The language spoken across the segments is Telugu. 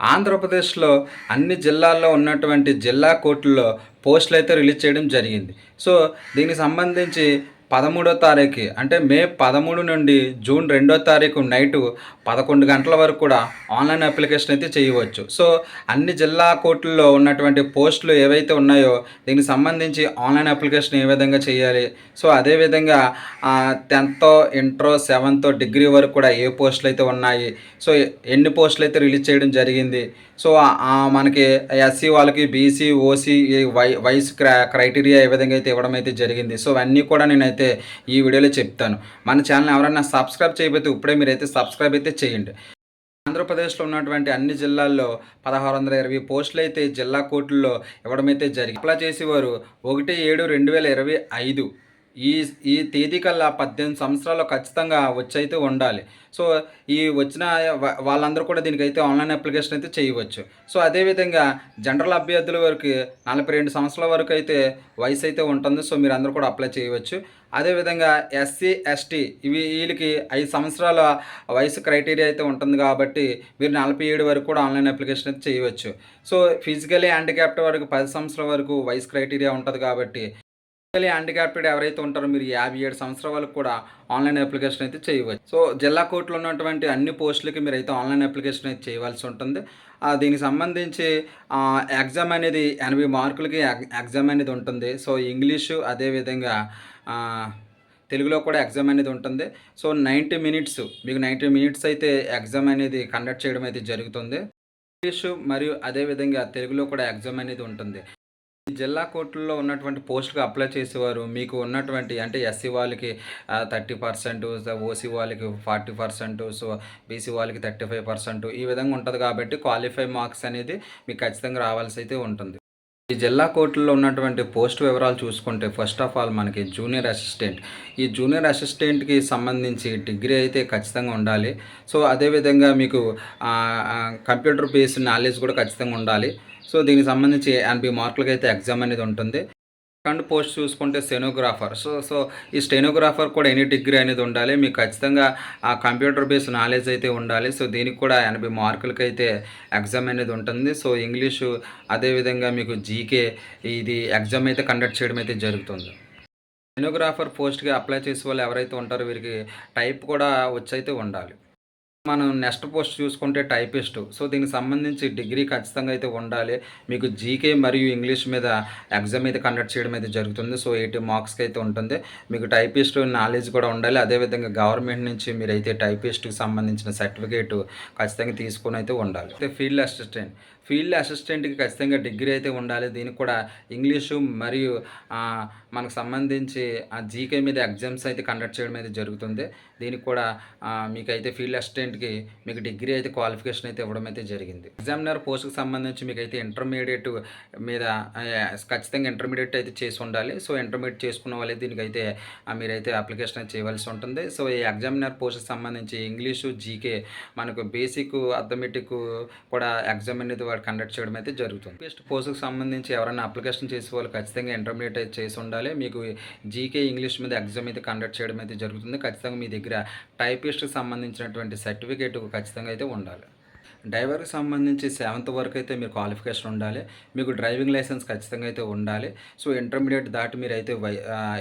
ఆంధ్రప్రదేశ్లో అన్ని జిల్లాల్లో ఉన్నటువంటి జిల్లా కోర్టుల్లో పోస్టులు అయితే రిలీజ్ చేయడం జరిగింది. సో దీనికి సంబంధించి పదమూడో తారీఖు అంటే మే పదమూడు నుండి జూన్ రెండో తారీఖు నైటు పదకొండు గంటల వరకు కూడా ఆన్లైన్ అప్లికేషన్ అయితే చేయవచ్చు. సో అన్ని జిల్లా కోర్టుల్లో ఉన్నటువంటి పోస్టులు ఏవైతే ఉన్నాయో దీనికి సంబంధించి ఆన్లైన్ అప్లికేషన్ ఏ విధంగా చేయాలి? సో అదేవిధంగా టెన్త్ ఇంటర్ సెవెంత్ డిగ్రీ వరకు కూడా ఏ పోస్టులు అయితే ఉన్నాయి? సో ఎన్ని పోస్టులు అయితే రిలీజ్ చేయడం జరిగింది? సో మనకి ఎస్సీ వాళ్ళకి బీసీ ఓసీ వై వైస్ క్రా క్రైటీరియా ఏ విధంగా అయితే ఇవ్వడం అయితే జరిగింది. సో అన్నీ కూడా నేనైతే ఈ వీడియోలో చెప్తాను. మన ఛానల్ ఎవరైనా సబ్స్క్రైబ్ చేయకపోతే ఇప్పుడే మీరైతే సబ్స్క్రైబ్ అయితే చేయండి. ఆంధ్రప్రదేశ్లో ఉన్నటువంటి అన్ని జిల్లాల్లో పదహారు వందల ఇరవై పోస్టులు అయితే జిల్లా కోర్టుల్లో ఇవ్వడం అయితే జరిగింది. అప్లై చేసేవారు ఒకటి ఏడు రెండు వేల ఇరవై ఐదు. ఈ ఈ తేదీ కల్లా పద్దెనిమిది సంవత్సరాలు ఖచ్చితంగా వచ్చి అయితే ఉండాలి. సో ఈ వచ్చిన వాళ్ళందరూ కూడా దీనికైతే ఆన్లైన్ అప్లికేషన్ అయితే చేయవచ్చు. సో అదేవిధంగా జనరల్ అభ్యర్థుల వరకు నలభై రెండు సంవత్సరాల వరకు అయితే వయసు అయితే ఉంటుంది. సో మీరు అందరూ కూడా అప్లై చేయవచ్చు. అదేవిధంగా ఎస్సీ ఎస్టీ ఇవి వీళ్ళకి ఐదు సంవత్సరాల వయసు క్రైటీరియా అయితే ఉంటుంది కాబట్టి మీరు నలభై ఏడు వరకు కూడా ఆన్లైన్ అప్లికేషన్ అయితే చేయవచ్చు. సో ఫిజికలీ హ్యాండిక్యాప్ట్ వరకు పది సంవత్సరాల వరకు వయసు క్రైటీరియా ఉంటుంది కాబట్టి ఫిజికలీ హ్యాండిక్యాప్డ్ ఎవరైతే ఉంటారో మీరు యాభై ఏడు సంవత్సరాల వరకు కూడా ఆన్లైన్ అప్లికేషన్ అయితే చేయవచ్చు. సో జిల్లా కోర్టులో ఉన్నటువంటి అన్ని పోస్టులకి మీరు అయితే ఆన్లైన్ అప్లికేషన్ అయితే చేయవలసి ఉంటుంది. ఆ, దీనికి సంబంధించి ఎగ్జామ్ అనేది ఎనభై మార్కులకి ఎగ్- ఎగ్జామ్ అనేది ఉంటుంది. సో ఇంగ్లీషు అదేవిధంగా తెలుగులో కూడా ఎగ్జామ్ అనేది ఉంటుంది. సో నైంటీ మినిట్స్ మీకు నైంటీ మినిట్స్ అయితే ఎగ్జామ్ అనేది కండక్ట్ చేయడం అయితే జరుగుతుంది. ఇంగ్లీషు మరియు అదేవిధంగా తెలుగులో కూడా ఎగ్జామ్ అనేది ఉంటుంది. జిల్లా కోర్టుల్లో ఉన్నటువంటి పోస్టుకు అప్లై చేసేవారు. మీకు ఉన్నటువంటి అంటే ఎస్సీ వాళ్ళకి థర్టీ పర్సెంట్ ఓసీ వాళ్ళకి ఫార్టీ పర్సెంట్ సో బీసీ వాళ్ళకి థర్టీ ఫైవ్ పర్సెంట్ ఈ విధంగా ఉంటుంది కాబట్టి క్వాలిఫై మార్క్స్ అనేది మీకు ఖచ్చితంగా రావాల్సి అయితే ఉంటుంది. ఈ జిల్లా కోర్టుల్లో ఉన్నటువంటి పోస్ట్ వివరాలు చూసుకుంటే ఫస్ట్ ఆఫ్ ఆల్ మనకి జూనియర్ అసిస్టెంట్. ఈ జూనియర్ అసిస్టెంట్కి సంబంధించి డిగ్రీ అయితే ఖచ్చితంగా ఉండాలి. సో అదేవిధంగా మీకు కంప్యూటర్ బేస్డ్ నాలెడ్జ్ కూడా ఖచ్చితంగా ఉండాలి. సో దీనికి సంబంధించి ఎనభై మార్కులకి అయితే ఎగ్జామ్ అనేది ఉంటుంది. సెకండ్ పోస్ట్ చూసుకుంటే స్టెనోగ్రాఫర్. సో సో ఈ స్టెనోగ్రాఫర్ కూడా ఎనీ డిగ్రీ అనేది ఉండాలి. మీకు ఖచ్చితంగా ఆ కంప్యూటర్ బేస్ నాలెడ్జ్ అయితే ఉండాలి. సో దీనికి కూడా ఎనభై మార్కులకి అయితే ఎగ్జామ్ అనేది ఉంటుంది. సో ఇంగ్లీషు అదేవిధంగా మీకు జీకే ఇది ఎగ్జామ్ అయితే కండక్ట్ చేయడం అయితే జరుగుతుంది. స్టెనోగ్రాఫర్ పోస్ట్కి అప్లై చేసే వాళ్ళు ఎవరైతే ఉంటారో వీరికి టైప్ కూడా వచ్చి అయితే ఉండాలి. మనం నెక్స్ట్ పోస్ట్ చూసుకుంటే టైపిస్ట్. సో దీనికి సంబంధించి డిగ్రీ ఖచ్చితంగా అయితే ఉండాలి. మీకు జీకే మరియు ఇంగ్లీష్ మీద ఎగ్జామ్ అయితే కండక్ట్ చేయడం అయితే జరుగుతుంది. సో ఎయిటీ మార్క్స్కి అయితే ఉంటుంది. మీకు టైపిస్ట్ నాలెడ్జ్ కూడా ఉండాలి. అదేవిధంగా గవర్నమెంట్ నుంచి మీరైతే టైపిస్ట్కి సంబంధించిన సర్టిఫికేట్ ఖచ్చితంగా తీసుకొని అయితే ఉండాలి. అయితే ఫీల్డ్ అసిస్టెంట్. ఫీల్డ్ అసిస్టెంట్కి ఖచ్చితంగా డిగ్రీ అయితే ఉండాలి. దీనికి కూడా ఇంగ్లీషు మరియు మనకు సంబంధించి ఆ జీకే మీద ఎగ్జామ్స్ అయితే కండక్ట్ చేయడం అయితే జరుగుతుంది. దీనికి కూడా మీకైతే ఫీల్డ్ అసిస్టెంట్కి మీకు డిగ్రీ అయితే క్వాలిఫికేషన్ అయితే ఇవ్వడం అయితే జరిగింది. ఎగ్జామినర్ పోస్ట్కి సంబంధించి మీకు అయితే ఇంటర్మీడియట్ మీద ఖచ్చితంగా ఇంటర్మీడియట్ అయితే చేసి ఉండాలి. సో ఇంటర్మీడియట్ చేసుకున్న వాళ్ళే దీనికైతే మీరైతే అప్లికేషన్ అయితే చేయవలసి ఉంటుంది. సో ఈ ఎగ్జామినర్ పోస్ట్కి సంబంధించి ఇంగ్లీషు జీకే మనకు బేసిక్ అథమెటిక్ కూడా ఎగ్జామ్ అనేది వాడు కండక్ట్ చేయడం అయితే జరుగుతుంది. బెస్ట్ పోస్ట్కి సంబంధించి ఎవరైనా అప్లికేషన్ చేసే వాళ్ళు ఖచ్చితంగా ఇంటర్మీడియట్ అయితే చేసి ఉండాలి. మీకు జీకే ఇంగ్లీష్ మీద ఎగ్జామ్ అయితే కండక్ట్ చేయడం అయితే జరుగుతుంది. ఖచ్చితంగా మీ దగ్గర టైపిస్ట్కి సంబంధించినటువంటి సర్టిఫికేట్ ఖచ్చితంగా అయితే ఉండాలి. డ్రైవర్కి సంబంధించి సెవెంత్ వరకు అయితే మీరు క్వాలిఫికేషన్ ఉండాలి. మీకు డ్రైవింగ్ లైసెన్స్ ఖచ్చితంగా అయితే ఉండాలి. సో ఇంటర్మీడియట్ దాటి మీరు అయితే వై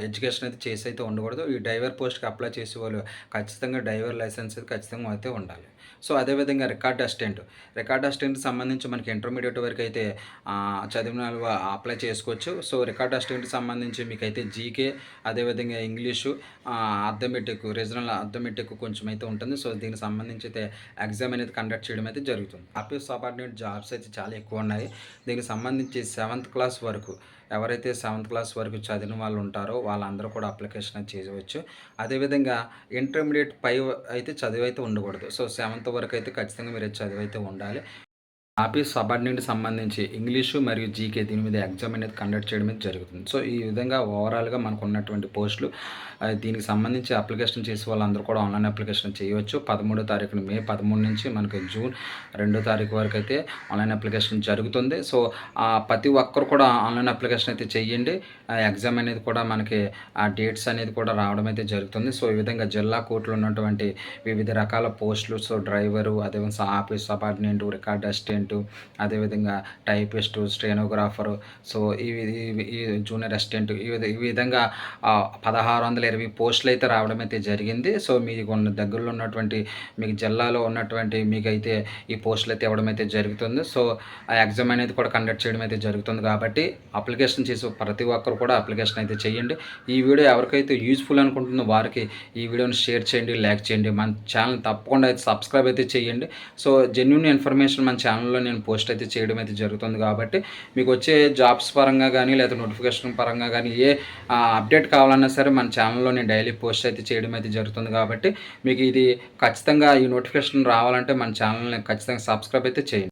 ఎడ్యుకేషన్ అయితే చేసి అయితే ఉండకూడదు. ఈ డ్రైవర్ పోస్ట్కి అప్లై చేసే వాళ్ళు ఖచ్చితంగా డ్రైవర్ లైసెన్స్ అయితే ఖచ్చితంగా అయితే ఉండాలి. సో అదేవిధంగా రికార్డ్ అసిస్టెంట్. రికార్డ్ అసిస్టెంట్కి సంబంధించి మనకి ఇంటర్మీడియట్ వరకు అయితే చదివిన అప్లై చేసుకోవచ్చు. సో రికార్డ్ అసిస్టెంట్కి సంబంధించి మీకు అయితే జీకే అదేవిధంగా ఇంగ్లీషు అర్థమెటిక్ రీజనల్ అర్థమెటిక్ కొంచెం అయితే ఉంటుంది. సో దీనికి సంబంధించి అయితే ఎగ్జామ్ అనేది కండక్ట్ చేయడం అయితే జరుగుతుంది. ఆఫీస్ సబార్డినేట్ జాబ్స్ అయితే చాలా ఎక్కువ ఉన్నాయి. దీనికి సంబంధించి సెవెంత్ క్లాస్ వరకు ఎవరైతే సెవెంత్ క్లాస్ వరకు చదివిన వాళ్ళు ఉంటారో వాళ్ళందరూ కూడా అప్లికేషన్ చేయవచ్చు. అదేవిధంగా ఇంటర్మీడియట్ పై అయితే చదివి అయితే ఉండకూడదు. సో సెవెంత్ వరకు అయితే ఖచ్చితంగా మీరు చదివి అయితే ఉండాలి. ఆఫీస్ సబార్డినేట్ సంబంధించి ఇంగ్లీషు మరియు జీకే దీని మీద ఎగ్జామ్ అనేది కండక్ట్ చేయడం జరుగుతుంది. సో ఈ విధంగా ఓవరాల్గా మనకు ఉన్నటువంటి పోస్టులు దీనికి సంబంధించి అప్లికేషన్ చేసే వాళ్ళందరూ కూడా ఆన్లైన్ అప్లికేషన్ చేయవచ్చు. పదమూడో తారీఖున మే పదమూడు నుంచి మనకి జూన్ రెండో తారీఖు వరకు అయితే ఆన్లైన్ అప్లికేషన్ జరుగుతుంది. సో ప్రతి ఒక్కరు కూడా ఆన్లైన్ అప్లికేషన్ అయితే చేయండి. ఎగ్జామ్ అనేది కూడా మనకి ఆ డేట్స్ అనేది కూడా రావడం అయితే జరుగుతుంది. సో ఈ విధంగా జిల్లా కోర్టులో ఉన్నటువంటి వివిధ రకాల పోస్టులు సో డ్రైవరు అదేవిధంగా office subordinate record assistant assistant అదేవిధంగా టైపిస్టు స్టెనోగ్రాఫరు సో ఇవి ఈ జూనియర్ అసిస్టెంట్ ఈ ఈ విధంగా పదహారు వందల ఇరవై పోస్టులు అయితే రావడం అయితే జరిగింది. సో మీకు ఉన్న దగ్గరలో ఉన్నటువంటి మీకు జిల్లాలో ఉన్నటువంటి మీకైతే ఈ పోస్టులు అయితే ఇవ్వడం అయితే జరుగుతుంది. సో ఆ ఎగ్జామ్ అనేది కూడా కండక్ట్ చేయడం అయితే జరుగుతుంది కాబట్టి అప్లికేషన్ చేసే ప్రతి ఒక్కరు కూడా అప్లికేషన్ అయితే చేయండి. ఈ వీడియో ఎవరికైతే యూస్ఫుల్ అనుకుంటుందో వారికి ఈ వీడియోని షేర్ చేయండి లైక్ చేయండి. మన ఛానల్ తప్పకుండా అయితే సబ్స్క్రైబ్ అయితే చేయండి. సో జెన్యున్ ఇన్ఫర్మేషన్ మన ఛానల్లో నేను పోస్ట్ అయితే చేయడం అయితే జరుగుతుంది కాబట్టి మీకు వచ్చే జాబ్స్ పరంగా కానీ లేదా నోటిఫికేషన్ పరంగా కానీ ఏ అప్డేట్ కావాలన్నా సరే మన ఛానల్లో నేను డైలీ పోస్ట్ అయితే చేయడం అయితే జరుగుతుంది కాబట్టి మీకు ఇది ఖచ్చితంగా ఈ నోటిఫికేషన్ రావాలంటే మన ఛానల్ని ఖచ్చితంగా సబ్స్క్రైబ్ అయితే చేయండి.